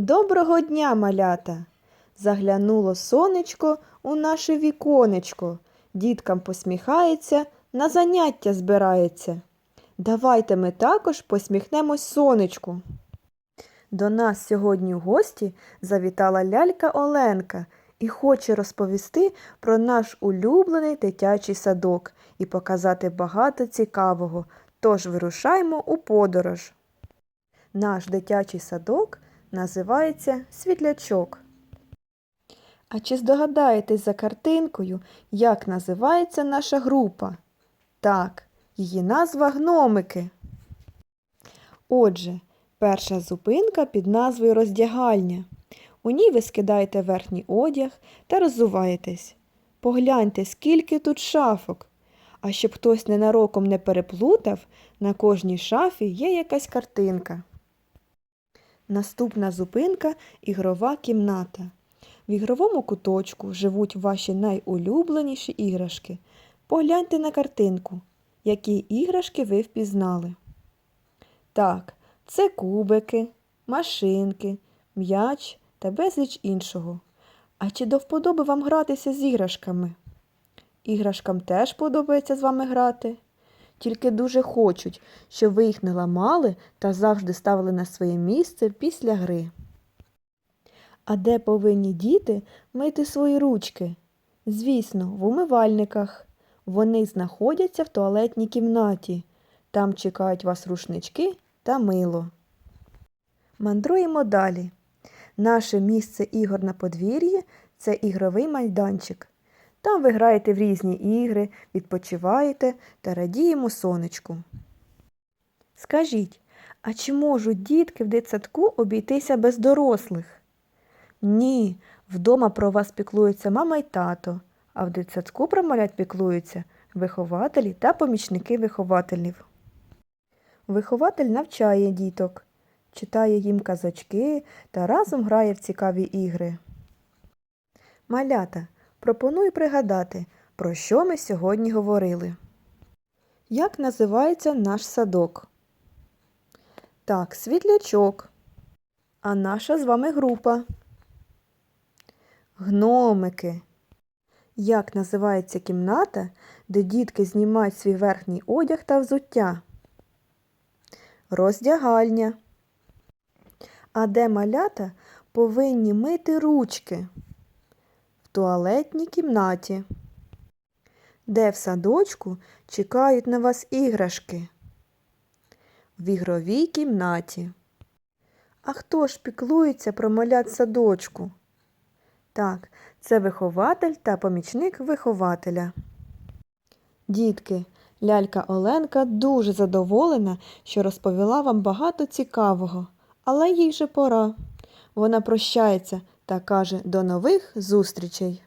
Доброго дня, малята! Заглянуло сонечко у наше віконечко. Діткам посміхається, на заняття збирається. Давайте ми також посміхнемось сонечку. До нас сьогодні в гості завітала лялька Оленка і хоче розповісти про наш улюблений дитячий садок і показати багато цікавого. Тож вирушаймо у подорож. Наш дитячий садок називається Світлячок. А чи здогадаєтесь за картинкою, як називається наша група? Так, її назва гномики. Отже, перша зупинка під назвою роздягальня. У ній ви скидаєте верхній одяг та роззуваєтесь. Погляньте, скільки тут шафок. А щоб хтось ненароком не переплутав, на кожній шафі є якась картинка. Наступна зупинка ігрова кімната. В ігровому куточку живуть ваші найулюбленіші іграшки. Погляньте на картинку, які іграшки ви впізнали. Так, це кубики, машинки, м'яч та безліч іншого. А чи до вподоби вам гратися з іграшками? Іграшкам теж подобається з вами грати. Тільки дуже хочуть, щоб ви їх не ламали та завжди ставили на своє місце після гри. А де повинні діти мити свої ручки? Звісно, в умивальниках. Вони знаходяться в туалетній кімнаті. Там чекають вас рушнички та мило. Мандруємо далі. Наше місце ігор на подвір'ї це ігровий майданчик. Там ви граєте в різні ігри, відпочиваєте та радіємо сонечку. Скажіть, а чи можуть дітки в дитсадку обійтися без дорослих? Ні, вдома про вас піклуються мама й тато, а в дитсадку про малят піклуються вихователі та помічники вихователів. Вихователь навчає діток, читає їм казочки та разом грає в цікаві ігри. Малята, пропоную пригадати, про що ми сьогодні говорили. Як називається наш садок? Так, світлячок. А наша з вами група. Гномики. Як називається кімната, де дітки знімають свій верхній одяг та взуття? Роздягальня. А де малята повинні мити ручки? Туалетній кімнаті. Де в садочку чекають на вас іграшки? В ігровій кімнаті. А хто ж піклується про малят садочку? Так, це вихователь та помічник вихователя. Дітки, лялька Оленка дуже задоволена, що розповіла вам багато цікавого, але їй вже пора. Вона прощається та каже до нових зустрічей.